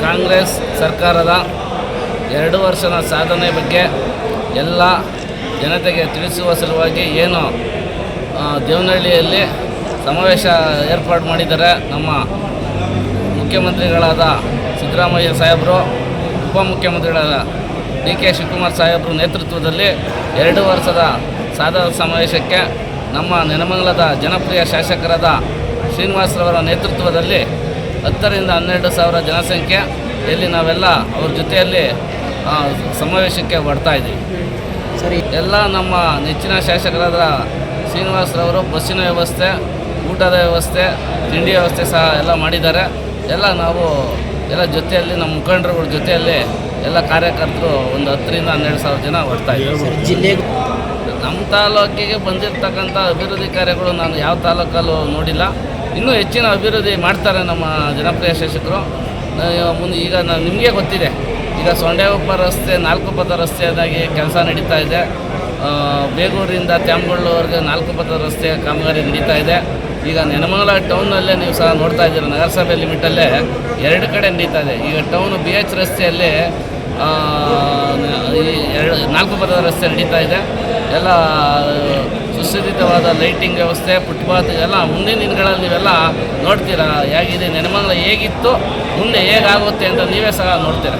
ಕಾಂಗ್ರೆಸ್ ಸರ್ಕಾರದ ಎರಡು ವರ್ಷದ ಸಾಧನೆ ಬಗ್ಗೆ ಎಲ್ಲ ಜನತೆಗೆ ತಿಳಿಸುವ ಸಲುವಾಗಿ ಏನು ದೇವನಹಳ್ಳಿಯಲ್ಲಿ ಸಮಾವೇಶ ಏರ್ಪಾಡು ಮಾಡಿದ್ದಾರೆ ನಮ್ಮ ಮುಖ್ಯಮಂತ್ರಿಗಳಾದ ಸಿದ್ದರಾಮಯ್ಯ ಸಾಹೇಬರು, ಉಪಮುಖ್ಯಮಂತ್ರಿಗಳಾದ ಡಿ ಕೆ ಶಿವಕುಮಾರ್ ಸಾಹೇಬರು ನೇತೃತ್ವದಲ್ಲಿ ಎರಡು ವರ್ಷದ ಸಾಧನ ಸಮಾವೇಶಕ್ಕೆ ನಮ್ಮ ನೆನಮಂಗಲದ ಜನಪ್ರಿಯ ಶಾಸಕರಾದ ಶ್ರೀನಿವಾಸರವರ ನೇತೃತ್ವದಲ್ಲಿ ಹತ್ತರಿಂದ ಹನ್ನೆರಡು ಸಾವಿರ ಜನಸಂಖ್ಯೆ ಇಲ್ಲಿ ನಾವೆಲ್ಲ ಅವ್ರ ಜೊತೆಯಲ್ಲಿ ಸಮಾವೇಶಕ್ಕೆ ಬರ್ತಾ ಇದ್ದೀವಿ. ಸರಿ. ಎಲ್ಲ ನಮ್ಮ ನೆಚ್ಚಿನ ಶಾಸಕರಾದ ಶ್ರೀನಿವಾಸರವರು ಬಸ್ಸಿನ ವ್ಯವಸ್ಥೆ ಊಟದ ವ್ಯವಸ್ಥೆ ತಿಂಡಿ ವ್ಯವಸ್ಥೆ ಸಹ ಎಲ್ಲ ಮಾಡಿದ್ದಾರೆ. ಎಲ್ಲ ನಾವು ಎಲ್ಲ ಜೊತೆಯಲ್ಲಿ ನಮ್ಮ ಮುಖಂಡರುಗಳ ಜೊತೆಯಲ್ಲಿ ಎಲ್ಲ ಕಾರ್ಯಕರ್ತರು ಒಂದು ಹತ್ತರಿಂದ ಹನ್ನೆರಡು ಸಾವಿರ ಜನ ಬರ್ತಾ ಇದ್ದೀವಿ ಜಿಲ್ಲೆಗೆ ತಾಲೂಕಿಗೆ ಬಂದಿರತಕ್ಕಂಥ ಅಭಿವೃದ್ಧಿ ಕಾರ್ಯಗಳು ನಾನು ಯಾವ ತಾಲೂಕಲ್ಲೂ ನೋಡಿಲ್ಲ. ಇನ್ನೂ ಹೆಚ್ಚಿನ ಅಭಿವೃದ್ಧಿ ಮಾಡ್ತಾರೆ ನಮ್ಮ ಜನಪ್ರಿಯ ಶಾಸಕರು ಮುಂದೆ ಈಗ ನಾನು ನಿಮಗೆ ಗೊತ್ತಿದೆ. ಈಗ ಸೊಂಡೆಗೊಪ್ಪ ರಸ್ತೆ ನಾಲ್ಕು ಪಥ ರಸ್ತೆಯಾಗಿ ಕೆಲಸ ನಡೀತಾ ಇದೆ. ಬೇಗೂರಿಂದ ತ್ಯಾಮಗೊಳ್ಳವರೆಗೆ ನಾಲ್ಕು ಪಥ ರಸ್ತೆ ಕಾಮಗಾರಿ ನಡೀತಾ ಇದೆ. ಈಗ ನೆನಮಂಗಲ ಟೌನಲ್ಲೇ ನೀವು ಸಹ ನೋಡ್ತಾ ಇದ್ದೀರ ನಗರಸಭೆ ಲಿಮಿಟಲ್ಲೇ ಎರಡು ಕಡೆ ನಡೀತಾ ಇದೆ. ಈಗ ಟೌನು ಬಿ ಎಚ್ ರಸ್ತೆಯಲ್ಲಿ ಎರಡು ನಾಲ್ಕು ಪಥದ ರಸ್ತೆ ನಡೀತಾ ಇದೆ. ಎಲ್ಲ ಸುಸಜ್ಜಿತವಾದ ಲೈಟಿಂಗ್ ವ್ಯವಸ್ಥೆ, ಫುಟ್ಪಾತ್ ಎಲ್ಲ ಮುಂದಿನ ದಿನಗಳಲ್ಲಿ ನೀವೆಲ್ಲ ನೋಡ್ತೀರಾ, ಹೇಗಿದೆ, ನೆನಮಂಗಲ ಹೇಗಿತ್ತು, ಮುಂದೆ ಹೇಗಾಗುತ್ತೆ ಅಂತ ನೀವೇ ಸಹ ನೋಡ್ತೀರಾ.